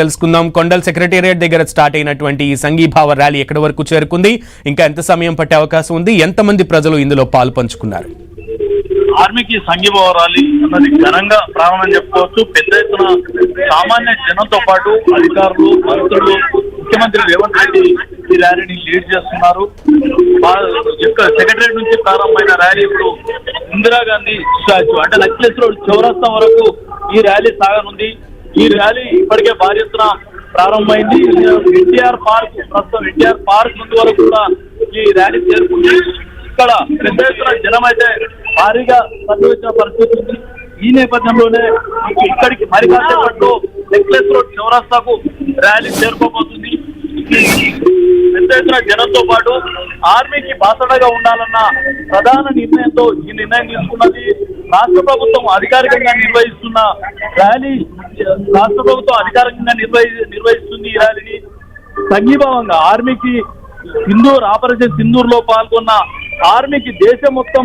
తెలుసుకుందాం. కొండల్ సెక్రటేరియట్ దగ్గర స్టార్ట్ అయినటువంటి ఈ సంఘీభావ ర్యాలీ ఎక్కడి వరకు చేరుకుంది? ఇంకా ఎంత సమయం పట్టే అవకాశం ఉంది? ఎంతమంది ప్రజలు ఇందులో పాలు పంచుకున్నారు? ఆర్మీకి సంఘీభావ ర్యాలీ అన్నది ఘనంగా ప్రారంభం చెప్పుకోవచ్చు. పెద్ద ఎత్తున సామాన్య జనంతో పాటు అధికారులు మంత్రులు ముఖ్యమంత్రి రేవంత్ రెడ్డి ఈ ర్యాలీని లీడ్ చేస్తున్నారు. సెక్రటరీ నుంచి ప్రారంభమైన ర్యాలీ ఇప్పుడు ఇందిరాగాంధీ స్టాచ్యూ అంటే నక్లెస్ చౌరస్తా వరకు ఈ ర్యాలీ సాగనుంది. ఈ ర్యాలీ ఇప్పటికే భారీ ఎత్తున ప్రారంభమైంది. ఎన్టీఆర్ పార్క్ ప్రస్తుతం ఎన్టీఆర్ పార్క్ ముందు వరకు కూడా ఈ ర్యాలీ చేరుకుంది ఇక్కడ పెద్ద ఎత్తున జనం అయితే భారీగా తరలి పరిస్థితి ఉంది. ఈ నేపథ్యంలోనే ఇక్కడికి మరి కాసేపట్లో నెక్లెస్ రోడ్ చౌరస్తాకు ర్యాలీ చేరుకోబోతుంది పెద్ద ఎత్తున జనంతో పాటు ఆర్మీకి బాసడగా ఉండాలన్న ప్రధాన నిర్ణయంతో ఈ నిర్ణయం తీసుకున్నది రాష్ట్ర ప్రభుత్వం అధికారికంగా నిర్వహిస్తున్న ర్యాలీ రాష్ట్ర ప్రభుత్వం అధికారికంగా నిర్వహి నిర్వహిస్తుంది ఈ ర్యాలీని. సంఘీభావంగా ఆర్మీకి సింధూర్ ఆపరేషన్ సింధూర్లో పాల్గొన్న ఆర్మీకి దేశం మొత్తం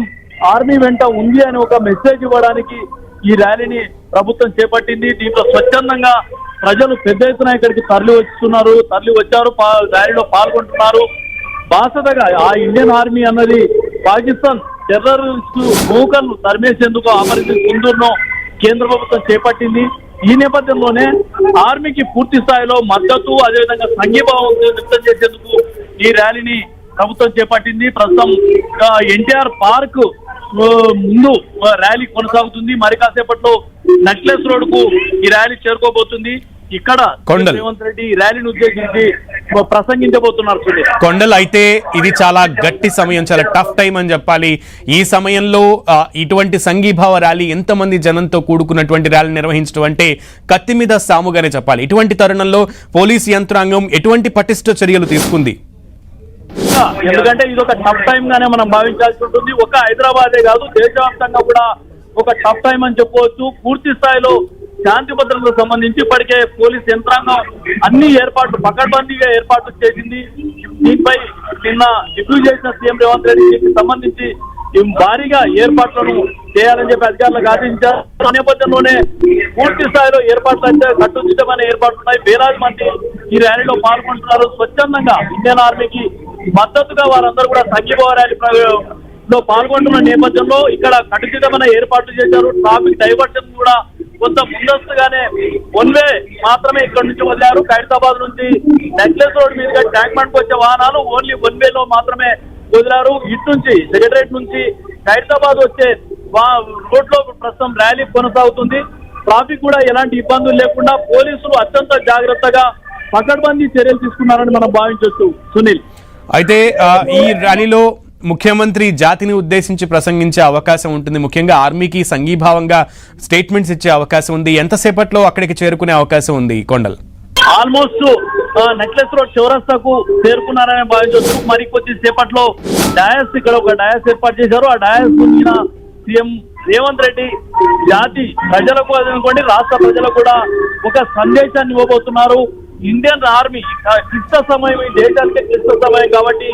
ఆర్మీ వెంట ఉంది అని ఒక మెసేజ్ ఇవ్వడానికి ఈ ర్యాలీని ప్రభుత్వం చేపట్టింది. దీంట్లో స్వచ్ఛందంగా ప్రజలు పెద్ద ఎత్తున ఇక్కడికి తరలి వస్తున్నారు. తరలి వచ్చారు ర్యాలీలో పాల్గొంటున్నారు. బాసటగా ఆ ఇండియన్ ఆర్మీ అన్నది పాకిస్తాన్ టెర్రరిస్టు మూకలను తరిమేసేందుకు ఆపరేషన్ సింధూర్ను కేంద్ర ప్రభుత్వం చేపట్టింది. ఈ నేపథ్యంలోనే ఆర్మీకి పూర్తి స్థాయిలో మద్దతు అదేవిధంగా సంఘీభావం వ్యక్తం చేసేందుకు ఈ ర్యాలీని ప్రభుత్వం చేపట్టింది. ప్రస్తుతం ఎన్టీఆర్ పార్క్ ముందు ర్యాలీ కొనసాగుతుంది. మరి కాసేపట్లో నక్లెస్ రోడ్కు ఈ ర్యాలీ చేరుకోబోతుంది. ఇక్కడ కొండల్. రేవంత్ రెడ్డి ర్యాలీని ఉద్దేశించి ప్రసంగించబోతున్నారు కొండల్ అయితే ఇది చాలా గట్టి సమయం చాలా టఫ్ టైం అని చెప్పాలి. ఈ సమయంలో ఇటువంటి సంఘీభావ ర్యాలీ ఎంతమంది జనంతో కూడుకున్నటువంటి ర్యాలీ నిర్వహించడం అంటే కత్తి మీద సాముగానే చెప్పాలి. ఇటువంటి తరుణంలో పోలీస్ యంత్రాంగం ఎటువంటి పటిష్ట చర్యలు తీసుకుంది? కూడా ఎందుకంటే ఇది ఒక టఫ్ టైం గానే మనం భావించాల్సి ఉంటుంది. ఒక హైదరాబాదే కాదు దేశవ్యాప్తంగా కూడా ఒక టఫ్ టైం అని చెప్పవచ్చు. పూర్తి స్థాయిలో శాంతి భద్రతలకు సంబంధించి ఇప్పటికే పోలీస్ యంత్రాంగం అన్ని ఏర్పాట్లు పకడ్బందీగా ఏర్పాట్లు చేసింది. దీనిపై నిన్న డిప్యూటీ చేసిన సీఎం రేవంత్ రెడ్డికి సంబంధించి భారీగా ఏర్పాట్లను చేయాలని చెప్పి అధికారులకు ఆదేశించారు. నేపథ్యంలోనే పూర్తి స్థాయిలో ఏర్పాట్లు అయితే కట్టుదిట్టమైన ఏర్పాట్లు ఉన్నాయి. వేలాది మంది ఈ ర్యాలీలో పాల్గొంటున్నారు. స్వచ్ఛందంగా ఇండియన్ ఆర్మీకి మద్దతుగా వారందరూ కూడా సంఘీభావ ర్యాలీ లో పాల్గొంటున్న నేపథ్యంలో ఇక్కడ కట్టుదిట్టమైన ఏర్పాట్లు చేశారు. ట్రాఫిక్ డైవర్షన్ కూడా కొంత ముందస్తుగానే వన్ వే మాత్రమే ఇక్కడ నుంచి వదిలారు. ఖైరతాబాద్ నుంచి నెక్లెస్ రోడ్ మీదుగా ట్యాంక్ బండ్కి వచ్చే వాహనాలు ఓన్లీ వన్ వే లో మాత్రమే వదిలారు. ఇటు నుంచి సెక్రటరేట్ నుంచి ఖైరతాబాద్ వచ్చే రోడ్లో ప్రస్తుతం ర్యాలీ కొనసాగుతుంది. ట్రాఫిక్ కూడా ఎలాంటి ఇబ్బందులు లేకుండా పోలీసులు అత్యంత జాగ్రత్తగా పకడ్బందీ చర్యలు తీసుకున్నారని మనం భావించవచ్చు సునీల్. అయితే ఈ ర్యాలీలో ముఖ్యమంత్రి జాతిని ఉద్దేశించి ప్రసంగించే అవకాశం ఉంటుంది. ముఖ్యంగా ఆర్మీకి సంఘీభావంగా స్టేట్మెంట్స్ ఇచ్చే అవకాశం ఉంది. ఎంతసేపట్లో అక్కడికి చేరుకునే అవకాశం ఉంది కొండల్? ఆల్మోస్ట్ నెక్లెస్ రోడ్ చౌరస్తాకు చేరుకున్నారని భావించవచ్చు. మరి కొద్ది సేపట్లో డయాస్ ఇక్కడ ఒక డయాస్ ఏర్పాటు చేశారు. ఆ డయాస్ వచ్చిన సీఎం రేవంత్ రెడ్డి జాతి ప్రజలకు అనుకోండి రాష్ట్ర ప్రజలకు కూడా ఒక సందేశాన్ని ఇవ్వబోతున్నారు. ఇండియన్ ఆర్మీ ఆ, క్లిష్ట సమయం ఈ దేశానికి క్లిష్ట సమయం కాబట్టి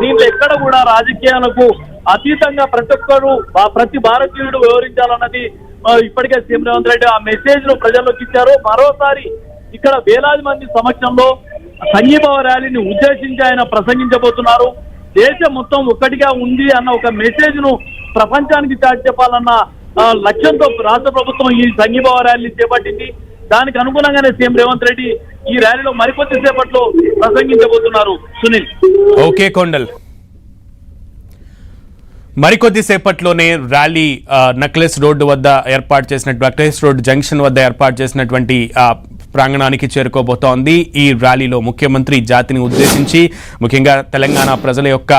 దీంట్లో ఎక్కడ కూడా రాజకీయాలకు అతీతంగా ప్రతి ఒక్కరు ప్రతి భారతీయుడు వివరించాలన్నది ఇప్పటికే సీఎం రేవంత్ రెడ్డి ఆ మెసేజ్ను ప్రజల్లోకి ఇచ్చారు. మరోసారి ఇక్కడ వేలాది మంది సమక్షంలో సంఘీభావ ర్యాలీని ఉద్దేశించి ఆయన ప్రసంగించబోతున్నారు. దేశం మొత్తం ఒక్కటిగా ఉంది అన్న ఒక మెసేజ్ను ప్రపంచానికి చాటి చెప్పాలన్న లక్ష్యంతో రాష్ట్ర ప్రభుత్వం ఈ సంఘీభావ ర్యాలీని చేపట్టింది. దానికి అనుగుణంగానే సీఎం రేవంత్ రెడ్డి ఈ ర్యాలీలో మరికొద్ది సేపట్లో ప్రసంగించబోతున్నారు. సునీల్. ఓకే కొండల్. మరికొద్ది సేపట్లోనే ర్యాలీ నక్లెస్ రోడ్డు వద్ద ఏర్పాటు చేసినట్టు నక్లెస్ రోడ్ జంక్షన్ వద్ద ఏర్పాటు చేసినటువంటి ప్రాంగణానికి చేరుకోబోతోంది ఈ ర్యాలీలో ముఖ్యమంత్రి జాతిని ఉద్దేశించి ముఖ్యంగా తెలంగాణ ప్రజల యొక్క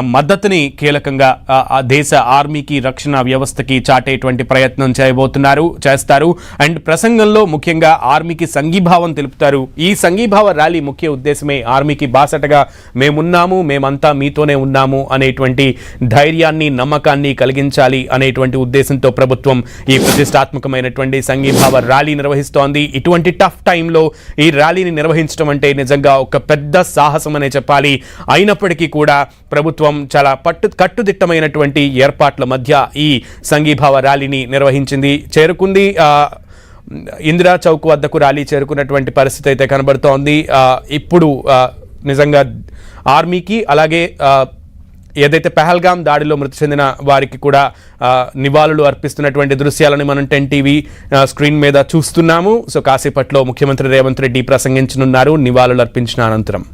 మద్దతుని కీలకంగా ఆ, దేశ ఆర్మీకి రక్షణ వ్యవస్థకి చాటేటువంటి ప్రయత్నం చేయబోతున్నారు చేస్తారు. అండ్ ప్రసంగంలో ముఖ్యంగా ఆర్మీకి సంఘీభావం తెలుపుతారు. ఈ సంఘీభావ ర్యాలీ ముఖ్య ఉద్దేశమే ఆర్మీకి బాసటగా మేమున్నాము మేమంతా మీతోనే ఉన్నాము అనేటువంటి ధైర్యాన్ని నమ్మకాన్ని కలిగించాలి అనేటువంటి ఉద్దేశంతో ప్రభుత్వం ఈ ప్రతిష్టాత్మకమైనటువంటి సంఘీభావ ర్యాలీ నిర్వహిస్తోంది. ఇటువంటి టఫ్ టైంలో ఈ ర్యాలీని నిర్వహించడం అంటే నిజంగా ఒక పెద్ద సాహసం అనే చెప్పాలి. అయినప్పటికీ కూడా ప్రభుత్వం చాలా పట్టు కట్టుదిట్టమైనటువంటి ఏర్పాట్ల మధ్య ఈ సంఘీభావ ర్యాలీని నిర్వహించింది. చేరుకుంది ఇందిరా చౌక్ వద్దకు ర్యాలీ చేరుకున్నటువంటి పరిస్థితి అయితే కనబడుతోంది. ఇప్పుడు నిజంగా ఆర్మీకి అలాగే ఏదైతే పెహల్గాం దాడిలో మృతి చెందిన వారికి కూడా నివాళులు అర్పిస్తున్నటువంటి దృశ్యాలను మనం టెన్ టీవీ స్క్రీన్ మీద చూస్తున్నాము. సో కాసేపట్లో ముఖ్యమంత్రి రేవంత్ రెడ్డి ప్రసంగించనున్నారు. నివాళులు అర్పించిన అనంతరం.